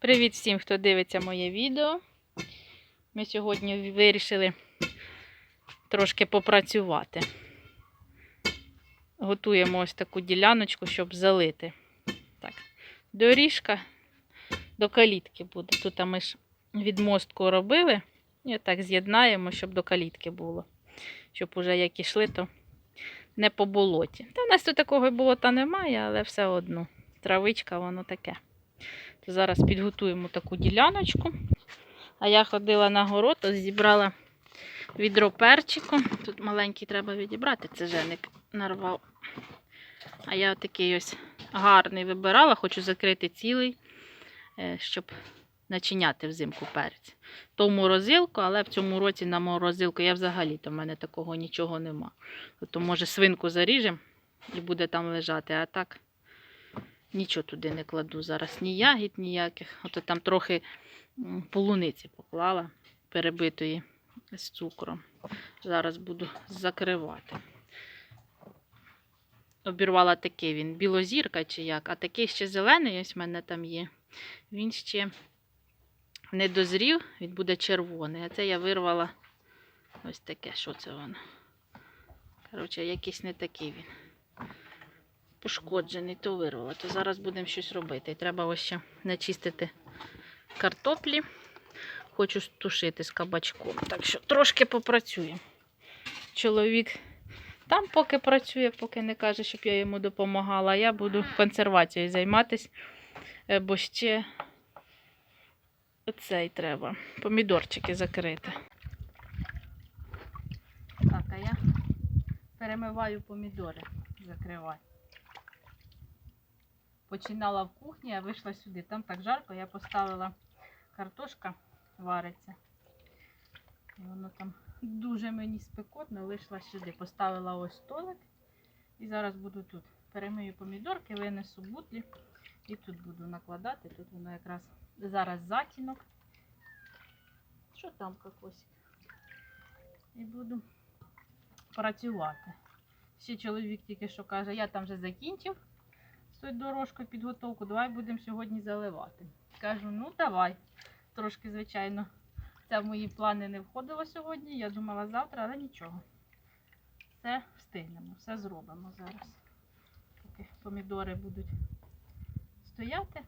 Привіт всім, хто дивиться моє відео. Ми сьогодні вирішили трошки попрацювати. Готуємо ось таку діляночку, щоб залити. Так, доріжка до калітки буде. Тут ми ж відмостку робили. І так з'єднаємо, щоб до калітки було. Щоб уже як ішли, то не по болоті. Та в нас тут такого болота немає, але все одно. Травичка, воно таке. Зараз підготуємо таку діляночку. А я ходила на город, зібрала відро перчику. Тут маленький треба відібрати, це женик нарвав. А я такий ось гарний вибирала, хочу закрити цілий, е, щоб начиняти взимку перець. То в морозилку, але в цьому році на морозилку я взагалі то в мене такого нічого нема. То може свинку заріжемо і буде там лежати, а так нічого туди не кладу зараз. Ні ягід ніяких. Ото там трохи полуниці поклала перебитої з цукром. Зараз буду закривати. Обірвала такий він, білозірка чи як, а такий ще зелений, ось в мене там є. Він ще не дозрів, він буде червоний. А це я вирвала ось таке, що це воно. Коротше, якийсь не такий він. Пошкоджений, то вирвала. То зараз будемо щось робити. І треба ось ще начистити картоплі. Хочу тушити з кабачком. Так що трошки попрацюємо. Чоловік там поки працює, поки не каже, щоб я йому допомагала. Я буду консервацією займатися, е, бо ще цей треба. Помідорчики закрити. Так, а я перемиваю помідори, закриваю. Починала в кухні, а вийшла сюди. Там так жарко, я поставила картошка вариться. І воно там дуже мені спекотно, вийшла сюди. Поставила ось столик. І зараз буду тут. Перемию помідорки, винесу бутлі і тут буду накладати. Тут воно якраз зараз затінок. Що там кокосик? І буду працювати. Ще чоловік тільки що каже, я там вже закінчив з тою дорожкою підготовку, давай будемо сьогодні заливати. Кажу, ну давай. Трошки, звичайно, це в мої плани не входило сьогодні. Я думала завтра, але нічого. Все встигнемо, все зробимо зараз. Поки помідори будуть стояти.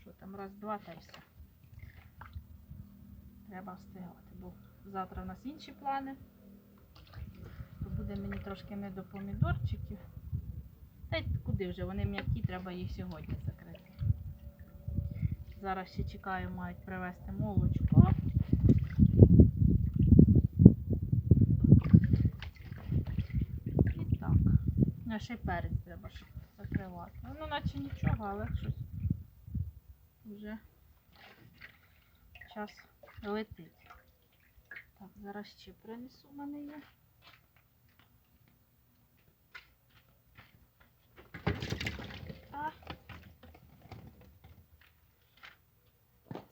Що там, раз, два та й все. Треба встигати, бо завтра у нас інші плани. То буде мені трошки не до помідорчиків. Та й куди вже? Вони м'які, треба їх сьогодні закрити. Зараз ще чекаю, мають привезти молочко. І так. А ще перець треба закривати. Ну, наче нічого, але щось вже час летить. Так, зараз ще принесу в мене є. А.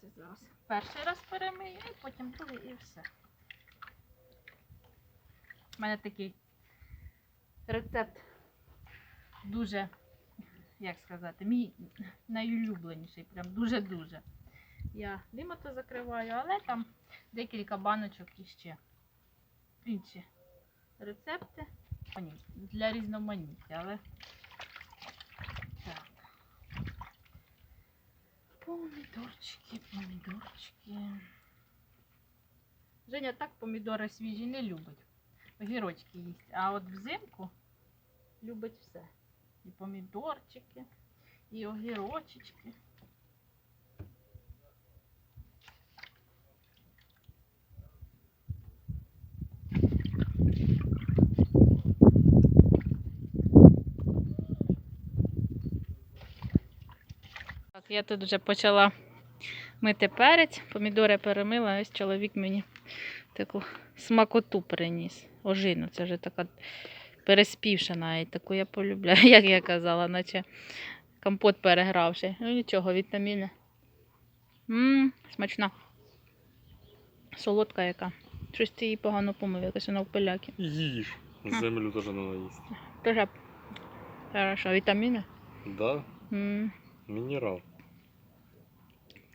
Це зараз перший раз перемию і потім другий і все. У мене такий рецепт дуже, як сказати, мій найулюбленіший, прям дуже-дуже. Я лімото закриваю, але там декілька баночок іще. Інші рецепти. Для різноманіття, але так. Помідорчики, помідорчики. Женя так помідори свіжі не любить. Огірочки їсть. А от взимку любить все. І помідорчики, і огірочечки. Я тут вже почала мити перець, помідори перемила, ось чоловік мені таку смакоту приніс. Ожину, це вже така переспівша навіть, таку я полюбляю, як я казала, наче компот перегравши. Ну нічого, вітаміни. Ммм, смачна. Солодка яка. Щось ти її погано помив, якось вона в пиляки. Їж. Землю теж треба їсти. Тоже хорошо, вітаміни. Да, М, мінерал.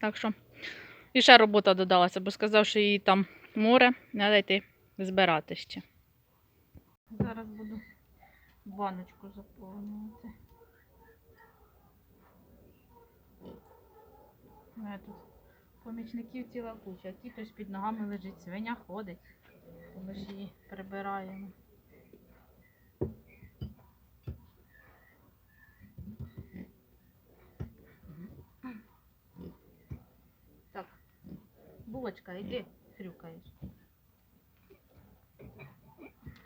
Так що і ще робота додалася, бо сказав, що її там море, треба йти збирати ще. Зараз буду баночку заповнювати. Тут помічників ціла куча. а Ті хтось під ногами лежить, свиня ходить. Ми ж її прибираємо. Так, булочка, йди, хрюкаєш.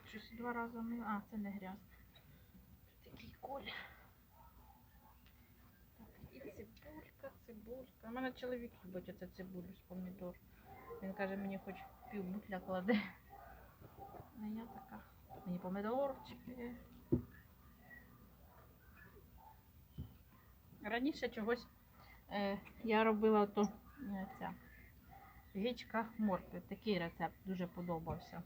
Щось два рази ми. А, це не грязно. Такий. Так, і цибулька, цибулька. У мене чоловік любить оце цибулю з помідор. Він каже, мені хоч пів бутля кладе. А я така. Мені помідорчики. Раніше чогось е, я робила то е, ця гічка моркви. Такий рецепт дуже подобався.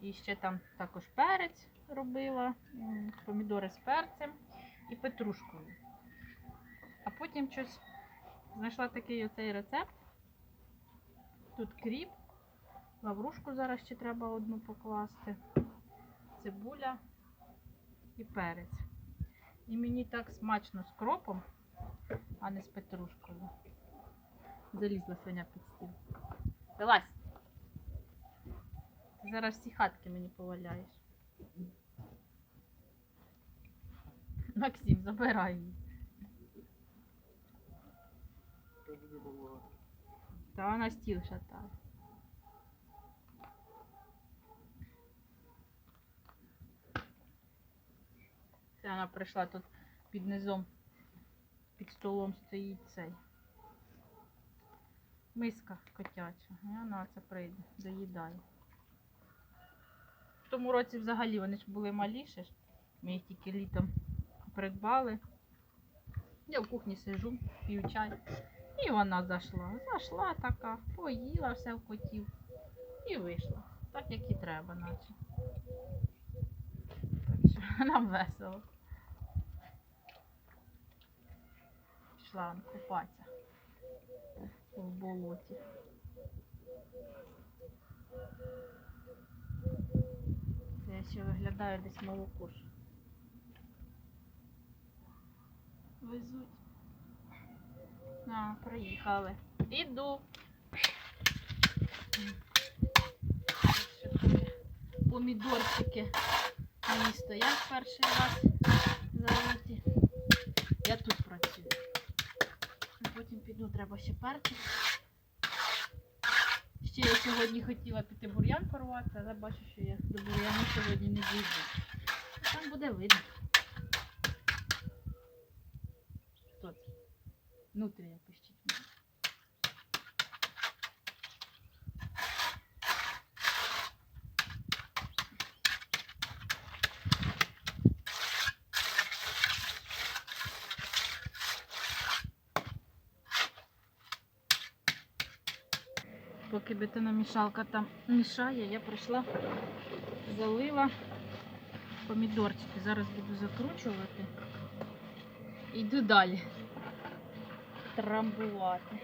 І ще там також перець робила, помідори з перцем і петрушкою. А потім щось знайшла такий оцей рецепт. Тут кріп, лаврушку зараз ще треба одну покласти, цибуля і перець. І мені так смачно з кропом, а не з петрушкою. Залізла свиня під стіл. Вилазь! Ти зараз всі хатки мені поваляєш. Максим, забирай її. Та вона стіл шатає. Це вона прийшла тут під низом, під столом стоїть цей. Миска котяча. І вона це прийде, доїдає. В тому році взагалі вони ж були маліші. Ми їх тільки літом придбали. Я в кухні сижу, п'ю чай. І вона зайшла. Зайшла така, поїла все в котів і вийшла. Так як і треба, наче. Так що нам весело. Пішла купатися в болоті. Це ще виглядаю десь молоко. Везуть. А, приїхали. Іду. Помідорчики мої стоять перший раз залиті. Я тут працюю. Потім піду, треба ще перчик. Ще я сьогодні хотіла піти бур'ян порвати, але бачу, що я до бур'яну сьогодні не дійду. Там буде видно. Хто це? Внутрішня пищить. мені. Поки бетономішалка там мішає, я прийшла, залила помідорчики. Зараз буду закручувати. Йду далі. Трамбувати.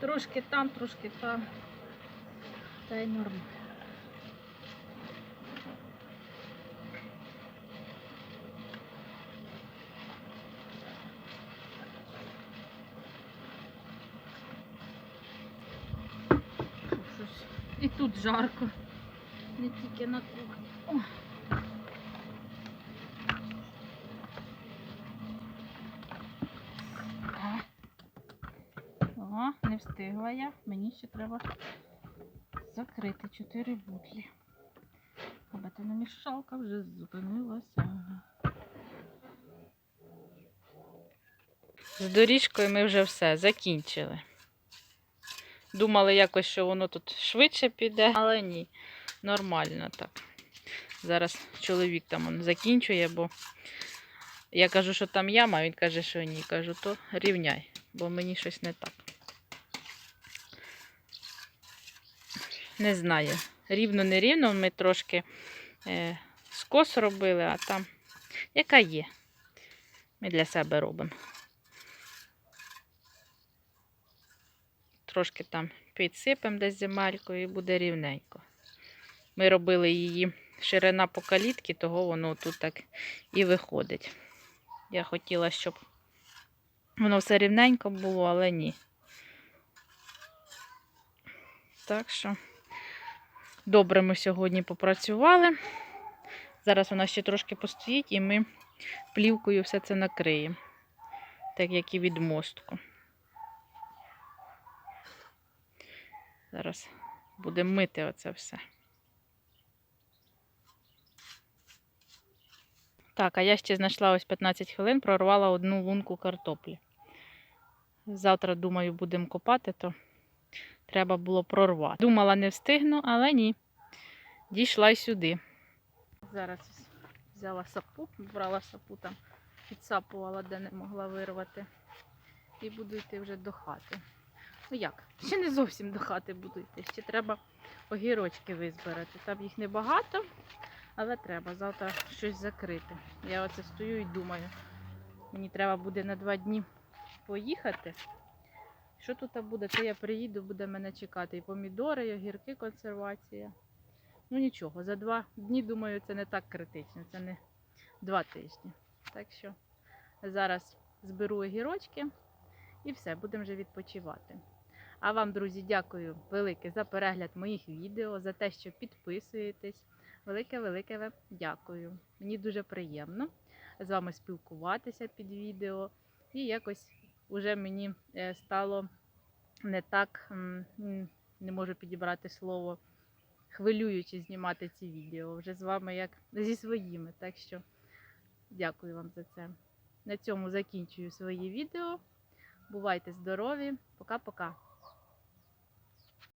Трошки там, трошки там. Та й норм. Щось. І тут жарко. Не тільки на кухні. О. О, не встигла я. Мені ще треба закрити 4 бутлі. А бетономішалка вже зупинилася. З доріжкою ми вже все закінчили. Думали якось, що воно тут швидше піде, але ні, нормально так. Зараз чоловік там он закінчує, бо я кажу, що там яма, він каже, що ні. Кажу, то рівняй, бо мені щось не так. Не знаю. Рівно, не рівно, ми трошки е, скос робили, а там яка є. Ми для себе робимо. Трошки там підсипемо десь земелькою і буде рівненько. Ми робили її ширина по калітки, того воно тут так і виходить. Я хотіла, щоб воно все рівненько було, але ні. Так що добре ми сьогодні попрацювали. Зараз вона ще трошки постоїть, і ми плівкою все це накриємо, так як і від мостку. Зараз будемо мити оце все. Так, а я ще знайшла ось 15 хвилин, прорвала одну лунку картоплі. Завтра, думаю, будемо копати, то треба було прорвати. Думала, не встигну, але ні. Дійшла й сюди. Зараз взяла сапу, брала сапу там, підсапувала, де не могла вирвати. І буду йти вже до хати. Ну як? Ще не зовсім до хати буду йти. Ще треба огірочки визбирати. Там їх небагато, але треба завтра щось закрити. Я оце стою і думаю. Мені треба буде на два дні поїхати. Що тут буде, то я приїду, буде мене чекати. І помідори, і огірки, консервація. Ну нічого, за два дні, думаю, це не так критично, це не два тижні. Так що зараз зберу огірочки і все, будемо вже відпочивати. А вам, друзі, дякую велике за перегляд моїх відео, за те, що підписуєтесь. Велике-велике дякую. Мені дуже приємно з вами спілкуватися під відео. І якось уже мені е, стало не так, не можу підібрати слово, хвилюючи знімати ці відео. Вже з вами як зі своїми. Так що дякую вам за це. На цьому закінчую свої відео. Бувайте здорові. Пока-пока.